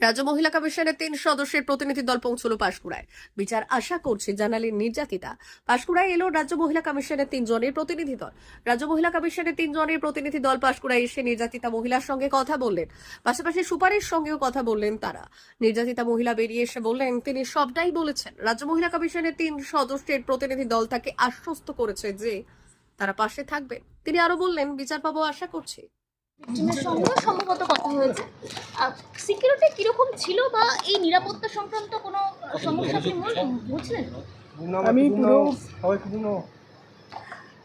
রাজ্য মহিলা কমিশনের তিন সদস্যের প্রতিনিধি দল পৌঁছলো পাঁশকুড়ায়। বিচার আশা করছে জানালেন নির্যাতিতা। পাঁশকুড়ায় এলো রাজ্য মহিলা কমিশনের তিনজনের প্রতিনিধি দল। রাজ্য মহিলা কমিশনের তিন জনের প্রতিনিধি দল পাঁশকুড়ায় এসে নির্যাতিতা মহিলার সঙ্গে কথা বললেন। পাশাপাশি সুপারিশ সঙ্গেও কথা বললেন তারা। নির্যাতিতা মহিলা বেরিয়ে এসে বললেন, তিনি সবটাই বলেছেন। রাজ্য মহিলা কমিশনের তিন সদস্যের প্রতিনিধি দল তাকে আশ্বস্ত করেছে যে তারা পাশে থাকবেন। তিনি আরও বললেন, বিচার পাবো আশা করছি। টিমের সঙ্গেও সম্ভবত কথা হয়েছে। সিকিউরিটি কীরকম ছিল বা এই নিরাপত্তা সংক্রান্ত কোনো সমস্যা বুঝলেন? আমি পুরো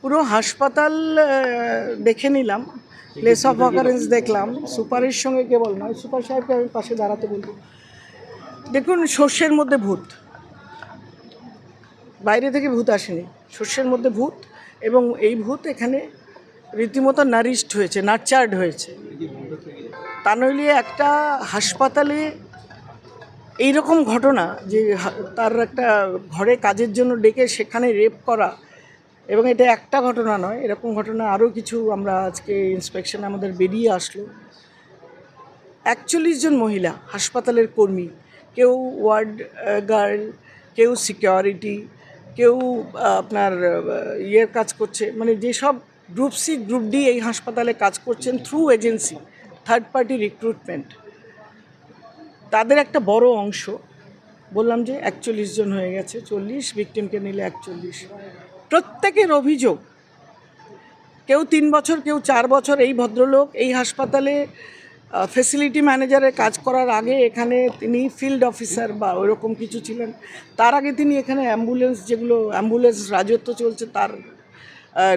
পুরো হাসপাতাল দেখে নিলাম। প্লেস অফ অকারেন্স দেখলাম। সুপারের সঙ্গে কেবল নয় সুপার সাহেবকে আমি পাশে দাঁড়াতে বলব। দেখুন শস্যের মধ্যে ভূত। বাইরে থেকে ভূত আসেনি। শস্যের মধ্যে ভূত এবং এই ভূত এখানে রীতিমতো নারিশড হয়েছে নার্চার্ড হয়েছে। তা নইলে একটা হাসপাতালে এইরকম ঘটনা যে তার একটা ঘরে কাজের জন্য ডেকে সেখানে রেপ করা এবং এটা একটা ঘটনা নয়, এরকম ঘটনা আরও কিছু আমরা আজকে ইন্সপেকশনে আমাদের বেরিয়ে আসলো। একচল্লিশ জন মহিলা হাসপাতালের কর্মী, কেউ ওয়ার্ড গার্ল, কেউ সিকিউরিটি কেউ আপনার ইয়ের কাজ করছে মানে যেসব গ্রুপ সি, গ্রুপ ডি এই হাসপাতালে কাজ করছেন through agency third party recruitment তাদের একটা বড় অংশ, বললাম যে একচল্লিশ জন হয়ে গেছে, চল্লিশ ভিকটিমকে নিলে একচল্লিশ। প্রত্যেকের অভিযোগ, কেউ তিন বছর, কেউ চার বছর, এই ভদ্রলোক এই হাসপাতালে ফেসিলিটি ম্যানেজারের কাজ করার আগে এখানে তিনি ফিল্ড অফিসার বা ওইরকম কিছু ছিলেন। তার আগে তিনি এখানে অ্যাম্বুলেন্স যেগুলো অ্যাম্বুলেন্স রাজত্ব চলছে, তার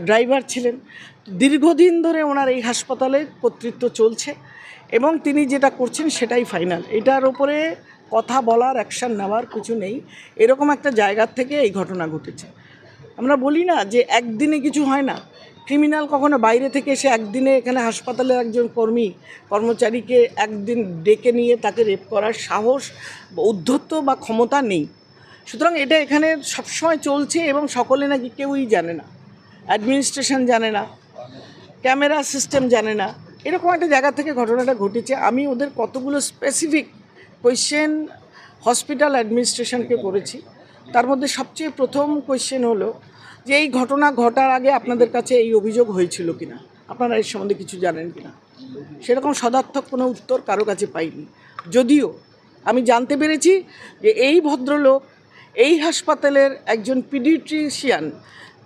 ড্রাইভার ছিলেন। দীর্ঘদিন ধরে ওনার এই হাসপাতালে কর্তৃত্ব চলছে এবং তিনি যেটা করছেন সেটাই ফাইনাল এটার ওপরে কথা বলার অ্যাকশান নেওয়ার কিছু নেই। এরকম একটা জায়গার থেকে এই ঘটনা ঘটেছে। আমরা বলি না যে একদিনে কিছু হয় না। ক্রিমিনাল কখনো বাইরে থেকে এসে একদিনে এখানে হাসপাতালের একজন কর্মী, কর্মচারীকে একদিন ডেকে নিয়ে তাকে রেপ করার সাহস উদ্ধত্ত বা ক্ষমতা নেই। সুতরাং এটা এখানে সবসময় চলছে এবং সকলে নাকি কেউই জানে না। অ্যাডমিনিস্ট্রেশন জানে না, ক্যামেরা সিস্টেম জানে না। এরকম একটা জায়গা থেকে ঘটনাটা ঘটেছে। আমি ওদের কতগুলো স্পেসিফিক কোয়েশ্চেন হসপিটাল অ্যাডমিনিস্ট্রেশনকে করেছি। তার মধ্যে সবচেয়ে প্রথম কোয়েশ্চেন হলো যে এই ঘটনা ঘটার আগে আপনাদের কাছে এই অভিযোগ হয়েছিল কিনা? আপনারা এর সম্বন্ধে কিছু জানেন কিনা? সেরকম সদার্থক কোনো উত্তর কারও কাছে পাইনি। যদিও আমি জানতে পেরেছি যে এই ভদ্রলোক এই হাসপাতালের একজন পিডিট্রিশিয়ান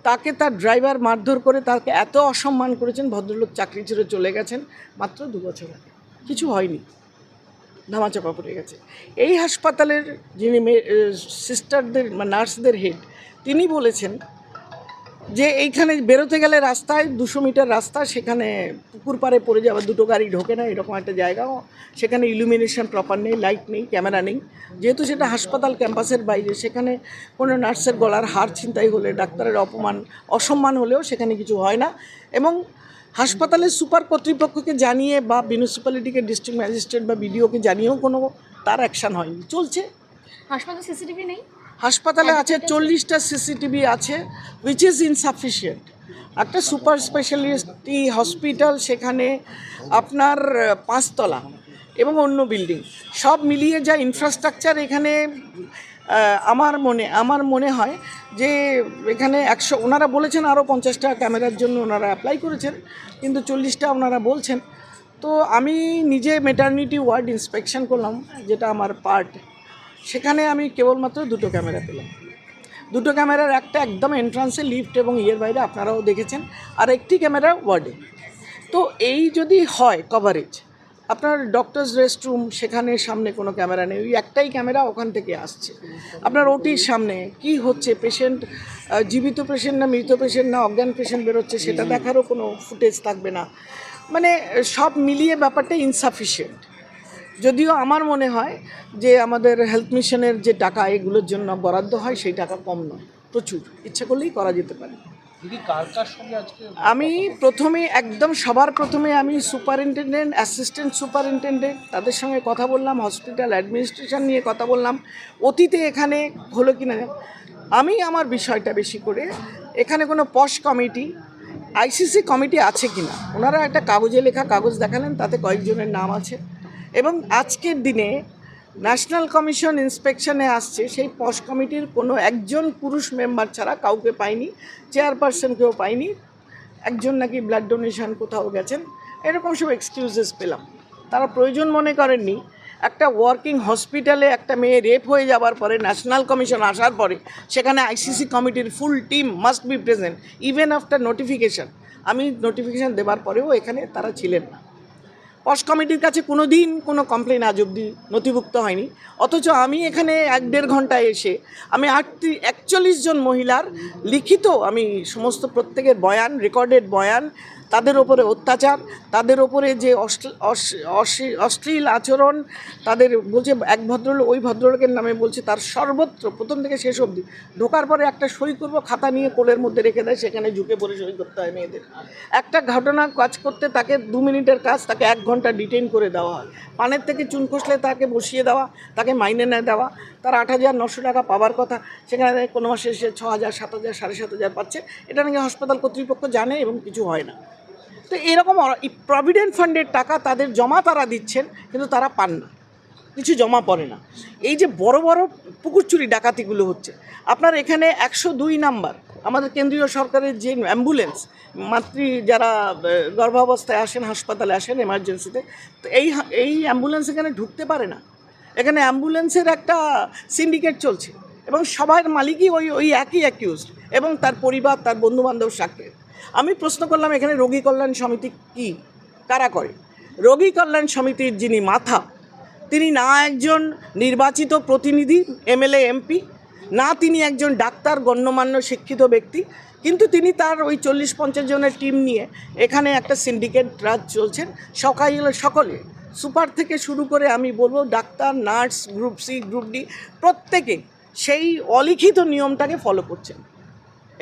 তাকে তার ড্রাইভার মারধর করে তাকে এত অসম্মান করেছেন, ভদ্রলোক চাকরি ছেড়ে চলে গেছেন মাত্র দু বছর আগে। কিছু হয়নি। ধামাচাপা পড়ে গেছে। এই হাসপাতালের যিনি সিস্টারদের নার্সদের হেড তিনি বলেছেন যে এইখানে বেরোতে গেলে রাস্তায় দুশো মিটার রাস্তা, সেখানে পুকুর পাড়ে পড়ে যাওয়া দুটো গাড়ি ঢোকে না, এরকম একটা জায়গাও। সেখানে ইলুমিনেশন প্রপার নেই লাইট নেই ক্যামেরা নেই। যেহেতু সেটা হাসপাতাল ক্যাম্পাসের বাইরে, সেখানে কোনো নার্সের গলার হার ছিনতাই হলে, ডাক্তারের অপমান, অসম্মান হলেও সেখানে কিছু হয় না। এবং হাসপাতালের সুপার কর্তৃপক্ষকে জানিয়ে বা মিউনিসিপ্যালিটিকে ডিস্ট্রিক্ট ম্যাজিস্ট্রেট বা বিডিওকে জানিয়েও কোনো তার অ্যাকশান হয়নি। চলছে। হাসপাতাল সিসিটিভি নেই? হাসপাতালে আছে চল্লিশটা সিসিটিভি আছে উইচ ইজ ইনসাফিসিয়েন্ট একটা সুপার স্পেশালিটি হসপিটাল সেখানে আপনার পাঁচতলা এবং অন্য বিল্ডিং সব মিলিয়ে যা ইনফ্রাস্ট্রাকচার এখানে আমার মনে আমার মনে হয় যে এখানে একশো ওনারা বলেছেন আরও পঞ্চাশটা ক্যামেরার জন্য ওনারা অ্যাপ্লাই করেছেন কিন্তু চল্লিশটা ওনারা বলছেন। তো আমি নিজে মেটার্নিটি ওয়ার্ড ইন্সপেকশন করলাম যেটা আমার পার্ট সেখানে আমি কেবলমাত্র দুটো ক্যামেরা পেলাম। দুটো ক্যামেরার একটা একদম এন্ট্রান্সে লিফট এবং ইয়ের বাইরে আপনারাও দেখেছেন আর একটি ক্যামেরা ওয়ার্ডে তো এই যদি হয় কভারেজ আপনার ডক্টরস রেস্টরুম সেখানে সামনে কোনো ক্যামেরা নেই ওই একটাই ক্যামেরা ওখান থেকে আসছে। আপনার ওটির সামনে কি হচ্ছে পেশেন্ট জীবিত পেশেন্ট না মৃত পেশেন্ট না অজ্ঞান পেশেন্ট বেরোচ্ছে সেটা দেখারও কোনো ফুটেজ থাকবে না। মানে সব মিলিয়ে ব্যাপারটা ইনসাফিসিয়েন্ট যদিও আমার মনে হয় যে আমাদের হেলথ মিশনের যে টাকা এগুলোর জন্য বরাদ্দ হয় সেই টাকা কম নয়। প্রচুর। ইচ্ছে করলেই করা যেতে পারে। আমি প্রথমে একদম সবার প্রথমে আমি সুপারিনটেন্ডেন্ট অ্যাসিস্ট্যান্ট সুপারিনটেন্ডেন্ট তাদের সঙ্গে কথা বললাম হসপিটাল অ্যাডমিনিস্ট্রেশন নিয়ে কথা বললাম। অতীতে এখানে হলো কি না আমি আমার বিষয়টা বেশি করে এখানে কোনো পশ কমিটি আইসিসি কমিটি আছে কি না ওনারা একটা কাগজে লেখা কাগজ দেখালেন তাতে কয়েকজনের নাম আছে। এবং আজকের দিনে ন্যাশনাল কমিশন ইন্সপেকশনে আসছে, সেই পশ কমিটির কোনো একজন পুরুষ মেম্বার ছাড়া কাউকে পাইনি চেয়ারপারসনকেও পাইনি, একজন নাকি ব্লাড ডোনেশন কোথাও গেছেন, এরকম সব এক্সকিউজেস পেলাম। তারা প্রয়োজন মনে করেননি, একটা ওয়ার্কিং হসপিটালে একটা মেয়ে রেপ হয়ে যাওয়ার পরে ন্যাশনাল কমিশন আসার পরে সেখানে আইসিসি কমিটির full team must be present even after notification আমি নোটিফিকেশান দেওয়ার পরেও এখানে তারা ছিলেন না। পশ কমিটির কাছে কোনো দিন কোনো কমপ্লেন আজ অবধি নথিভুক্ত হয়নি। অথচ আমি এখানে এক দেড় ঘন্টায় এসে আমি আটটি একচল্লিশ জন মহিলার লিখিত আমি সমস্ত প্রত্যেকের বয়ান রেকর্ডেড বয়ান তাদের ওপরে অত্যাচার, তাদের ওপরে যে অশ্লী- অশ্লীল আচরণ, তাদের বলছে এক ভদ্রলোক, ওই ভদ্রলোকের নামে বলছে তার সর্বত্র, প্রথম থেকে শেষ অবধি। ঢোকার পরে একটা সই করব, খাতা নিয়ে কোলের মধ্যে রেখে দেয়, সেখানে ঝুঁকে পড়ে সই করতে হয় মেয়েদের। একটা ঘটনা কাজ করতে তাকে দু মিনিটের কাজ, তাকে এক ঘণ্টা ডিটেইন করে দেওয়া হয়। পানের থেকে চুন খসলে তাকে বসিয়ে দেওয়া, তাকে মাইনে নেয় দেওয়া। তার আট হাজার নশো টাকা পাওয়ার কথা, সেখানে কোনো মাসে সে ছ হাজার, সাত হাজার, সাড়ে সাত হাজার পাচ্ছে। এটা নাকি হাসপাতাল কর্তৃপক্ষ জানে এবং কিছু হয় না। তো এরকম প্রভিডেন্ট ফান্ডের টাকা তাদের জমা তারা দিচ্ছেন, কিন্তু তারা পান না। কিছু জমা পড়ে না। এই যে বড় বড় পুকুর চুরি ডাকাতিগুলো হচ্ছে, আপনার এখানে একশো দুই নাম্বার, আমাদের কেন্দ্রীয় সরকারের যে অ্যাম্বুলেন্স মাতৃ যারা গর্ভাবস্থায় আসেন, হাসপাতালে আসেন এমার্জেন্সিতে তো এই এই অ্যাম্বুলেন্স এখানে ঢুকতে পারে না। এখানে অ্যাম্বুলেন্সের একটা সিন্ডিকেট চলছে এবং সবার মালিকই ওই ওই একই অ্যাকিউজড এবং তার পরিবার, তার বন্ধুবান্ধব সাক্ষী। আমি প্রশ্ন করলাম, এখানে রোগী কল্যাণ সমিতি কি? কারা করে? রোগী কল্যাণ সমিতির যিনি মাথা, তিনি না একজন নির্বাচিত প্রতিনিধি, এমএলএ, এমপি, না তিনি একজন ডাক্তার, গণ্যমান্য, শিক্ষিত ব্যক্তি, কিন্তু তিনি তার ওই চল্লিশ পঞ্চাশ জনের টিম নিয়ে এখানে একটা সিন্ডিকেট রাজ চলছেন। সকালে, সকলে, সুপার থেকে শুরু করে আমি বলব, doctor, nurse, group C, group D, প্রত্যেকে সেই অলিখিত নিয়মটাকে ফলো করছেন।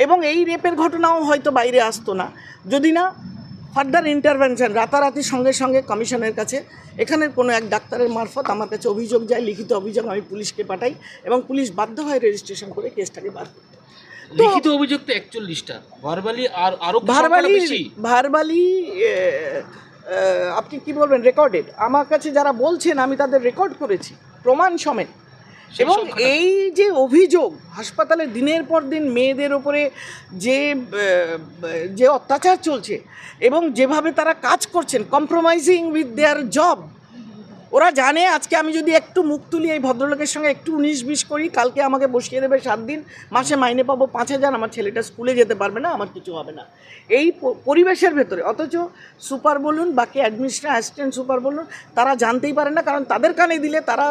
এবং এই রেপের ঘটনাও হয়তো বাইরে আসতো না। যদি না ফার্দার ইন্টারভেনশন রাতারাতি সঙ্গে সঙ্গে কমিশনের কাছে এখানের কোনো এক ডাক্তারের মারফত আমার কাছে অভিযোগ যায় লিখিত অভিযোগ আমি পুলিশকে পাঠাই এবং পুলিশ বাধ্য হয় রেজিস্ট্রেশন করে কেসটাকে বার করতে। লিখিত অভিযোগ তো একচল্লিশটা। ভার্বালি আর আরও ভারবালি ভারবালি আপনি কি বলবেন রেকর্ডেড আমার কাছে যারা বলছেন আমি তাদের রেকর্ড করেছি প্রমাণ সমেত। এবং এই যে অভিযোগ হাসপাতালে দিনের পর দিন মেয়েদের ওপরে যে যে অত্যাচার চলছে এবং যেভাবে তারা কাজ করছেন কম্প্রোমাইজিং উইথ দেয়ার জব ওরা জানে আজকে আমি যদি একটু মুখ তুলি এই ভদ্রলোকের সঙ্গে, একটু উনিশ বিশ করি, কালকে আমাকে বসিয়ে দেবে সাত দিন, মাসে মাইনে পাবো পাঁচ হাজার, আমার ছেলেটা স্কুলে যেতে পারবে না, আমার কিছু হবে না। এই পরিবেশের ভেতরে, অথচ সুপার বলুন, বাকি অ্যাডমিনিস্ট্রেশন অ্যাসিস্ট্যান্ট সুপার বলুন, তারা জানতেই পারে না, কারণ তাদের কানে দিলে তারা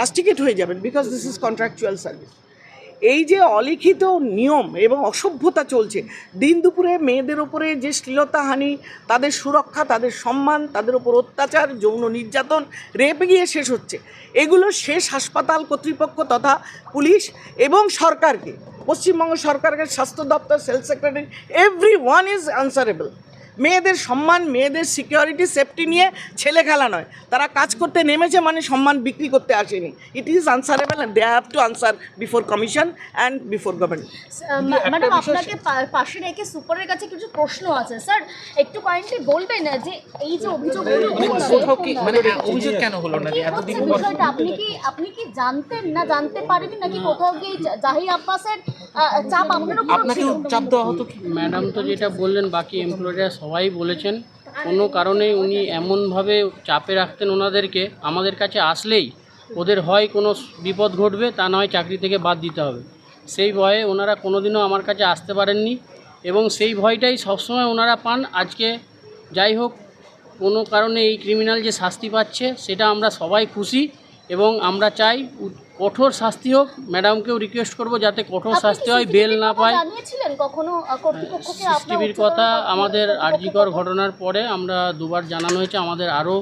রাস্টিকেট হয়ে যাবেন because this is contractual service এই যে অলিখিত নিয়ম এবং অসভ্যতা চলছে, দিন দুপুরে মেয়েদের ওপরে যে শ্লীলতাহানি তাদের সুরক্ষা, তাদের সম্মান, তাদের ওপর অত্যাচার, যৌন নির্যাতন, রেপে গিয়ে শেষ হচ্ছে। এগুলো শেষ হাসপাতাল কর্তৃপক্ষ তথা পুলিশ এবং সরকারকে, পশ্চিমবঙ্গ সরকারকে, স্বাস্থ্য দপ্তর, sales secretary every one is answerable মেয়েদের সম্মান, মেয়েদের সিকিউরিটি সেফটি নিয়ে ছেলে খেলা নয়। তারা কাজ করতে নেমেছে মানে সম্মান বিক্রি করতে আসেনি। It is answerable and they have to answer before commission and before government madam আপনাকে পা- পাশে রেখে সুপারের কাছে কিছু প্রশ্ন আছে। স্যার একটু কাইন্ডলি বলবেন না যে এই যে অভিযোগগুলো কি? মানে অভিযোগ কেন হলো না? এতদিন আপনি কি আপনি কি জানতেন না জানতে পারেনি নাকি কোথাও গিয়ে জাহির আব্বাসের চাপ আপনার উপর চাপ দেওয়া হতো কি? ম্যাডাম তো যেটা বললেন বাকি এমপ্লয়িরা সবাই বলেছেন। কোনো কারণে উনি এমনভাবে চাপে রাখতেন ওনাদেরকে। আমাদের কাছে আসলেই ওদের হয় কোনো বিপদ ঘটবে, তা নয় চাকরি থেকে বাদ দিতে হবে। সেই ভয়ে ওনারা কোনোদিনও আমার কাছে আসতে পারেননি এবং সেই ভয়টাই সবসময় ওনারা পান। আজকে যাই হোক, কোনো কারণে এই ক্রিমিনাল যে শাস্তি পাচ্ছে, সেটা আমরা সবাই খুশি। এবং আমরা চাই কঠোর শাস্তি হোক। ম্যাডামকেও রিকোয়েস্ট করব যাতে কঠোর শাস্তি হয় বেল না পায়। সিসিটিভির কথা আমাদের আরজিকর ঘটনার পরে আমরা দুবার জানানো হয়েছে। আমাদের আরও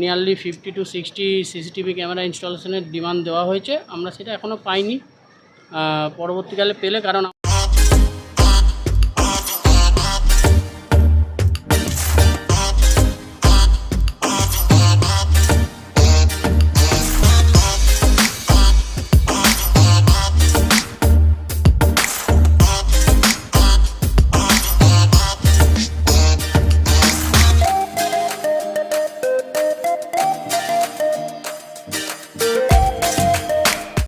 nearly fifty to sixty CCTV camera ইনস্টলেশনের demand দেওয়া হয়েছে। আমরা সেটা এখনও পাইনি। পরবর্তীকালে পেলে কারণ